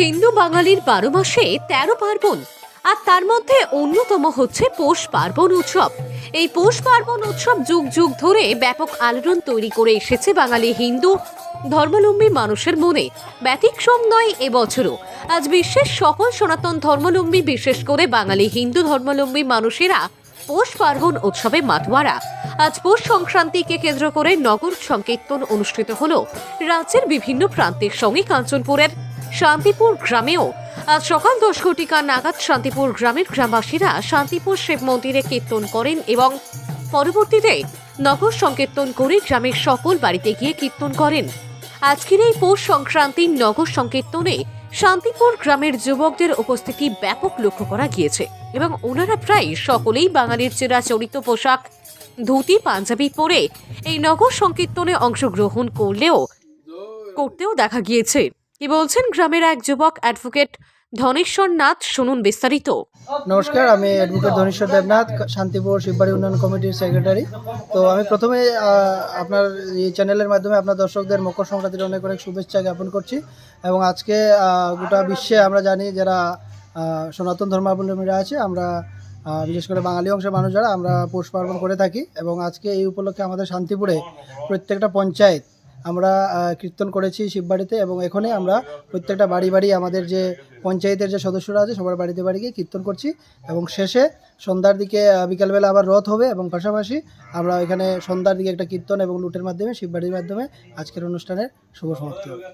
হিন্দু বাঙালির বারো মাসে তেরো পার্বণ, আর তার মধ্যে অন্যতম হচ্ছে পৌষ পার্বণ উৎসব। এই পৌষ পার্বণ উৎসব যুগ যুগ ধরে ব্যাপক আলোড়ন তৈরি করে এসেছে বাঙালি হিন্দু ধর্মাবলম্বী মানুষের মনে। ব্যতিক্রম নয় এবছরও আজ বিশ্বের সকল সনাতন ধর্মাবলম্বী, বিশেষ করে বাঙালি হিন্দু ধর্মাবলম্বী মানুষেরা পৌষ পার্বণ উৎসবে মাতোয়ারা। আজ পৌষ সংক্রান্তিকে কেন্দ্র করে নগর সংকীর্তন অনুষ্ঠিত হল। রাজ্যের বিভিন্ন প্রান্তের সঙ্গে কাঞ্চনপুরের শান্তিপুর গ্রামেও। আজ সকাল দশ ঘটিকা নাগাদ শান্তিপুর গ্রামের গ্রামবাসীরা শান্তিপুর শিব মন্দিরে কীর্তন করেন এবং পরবর্তীতে নগর সংকীর্তন করে গ্রামের সকল বাড়িতে গিয়ে কীর্তন করেন। আজকের এই পৌষ সংক্রান্তির নগর সংকীর্তনে শান্তিপুর গ্রামের যুবকদের উপস্থিতি ব্যাপক লক্ষ্য করা গিয়েছে এবং ওনারা প্রায় সকলেই বাঙালির চিরাচরিত পোশাক, ধুতি, পাঞ্জাবি পরে এই নগর সংকীর্তনে অংশগ্রহণ করলেও, করতেও দেখা গিয়েছে। কি বলছেন গ্রামের এক যুবক অ্যাডভোকেট ধনেশ্বর নাথ? শুনুন বিস্তারিত। নমস্কার, আমি অ্যাডভোকেট ধনেশ্বর দেবনাথ, শান্তিপুর শিববাড়ি উন্নয়ন কমিটির সেক্রেটারি তো আমি প্রথমে আপনার এই চ্যানেলের মাধ্যমে আপনার দর্শকদের মকর সংক্রান্তির অনেক অনেক শুভেচ্ছা জ্ঞাপন করছি এবং আজকে গোটা বিশ্বে আমরা জানি যারা সনাতন ধর্মাবলম্বীরা আছে, আমরা বিশেষ করে বাঙালি অংশের মানুষ যারা, আমরা পৌষ পার্বণ করে থাকি এবং আজকে এই উপলক্ষে আমাদের শান্তিপুরে প্রত্যেকটা পঞ্চায়েত আমরা কীর্তন করেছি শিববাড়িতে এবং এখানে আমরা প্রত্যেকটা বাড়ি বাড়ি আমাদের যে পঞ্চায়েতের যে সদস্যরা আছে সবার বাড়িতে বাড়ি গিয়ে কীর্তন করছি এবং শেষে সন্ধ্যার দিকে বিকালবেলা আবার রথ হবে এবং পাশাপাশি আমরা এখানে সন্ধ্যার দিকে একটা কীর্তন এবং লুটের মাধ্যমে, শিববাড়ির মাধ্যমে আজকের অনুষ্ঠানের শুভ সমাপ্তি হবে।